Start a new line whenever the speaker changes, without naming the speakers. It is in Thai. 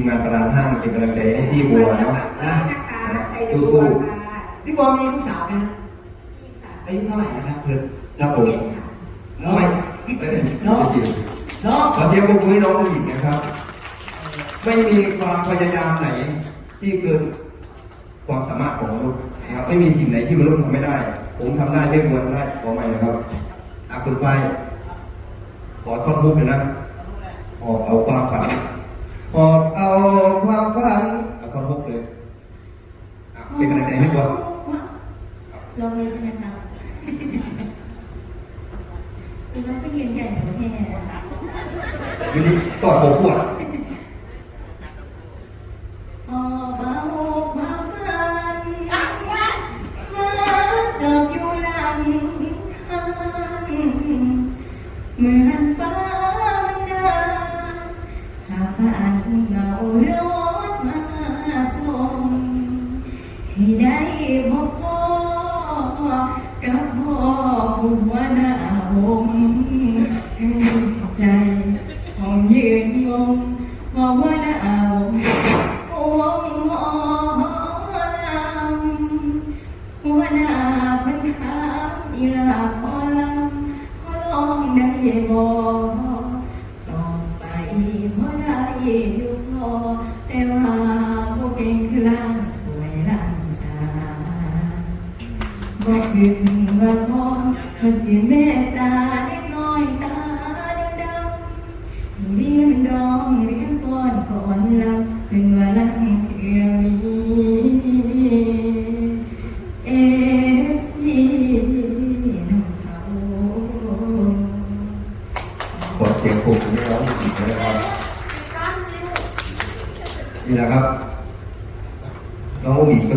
มงานประธานห้างเป็นกำลังใจให้พี่บัวเนาะ
นะ
นะคะชัยบั
สู้
ว
ๆ
ค่ะ
พี่บัวมีลูกสาวไหมฮะ
พี่ค่ะ
อายุเท่าไหร่นะครับ
เพื่อนครับผม
เป็นค่ะ
น้อง
ไม่เอ้ย
น้อง
จริง
น้อง
ขอเสียงปรบมือให้น้องผู้หญิงนะครับ ไม่มีความพยายามไหน ที่เกินความสามารถของมนุษย์นะครับไม่มีสิ่งไหนที่มนุษย์ทำไม่ได้ ผมทำได้ไม่ควรทำได้ขอใหม่นะครับอาคุณไฟขอท่อนมุกเลยนะหอบเอาความฝัน หอบเอาความฝันเอาท่อนมุกเลยอะเป็นกำลังใจให้บัว
ลองเลยใช่ไหมคะคือน้องก็ยืนยันอยู่แค่นี้ค่ะ
อยู่นี่กอดผมปวด
ออกมาโอกมาฟันมาจอบอยู่หลังทางเหมือนฟ้ามัน กับพ่อหัวหน้าวงใจของยืนงงพอหัวหน้าวงวหมอลำหัวหน้าพันถามอีลาพอลำพอลองได้บ่ต่อไปพอได้อยู่พอแต่ว่าบ่เป็นกลาง ขึ้นว่าพ่อเขาสิเมตตาเล็กน้อยตาดำๆเรียนดองเรียนก่อนก่อนลำเป็นว่าลังเทือมีเอฟซีน้องเขา
ขอเสียงปรบมือให้องผู้หญิงด้วยนะครับนี่แหละครับ น้องหญิงก็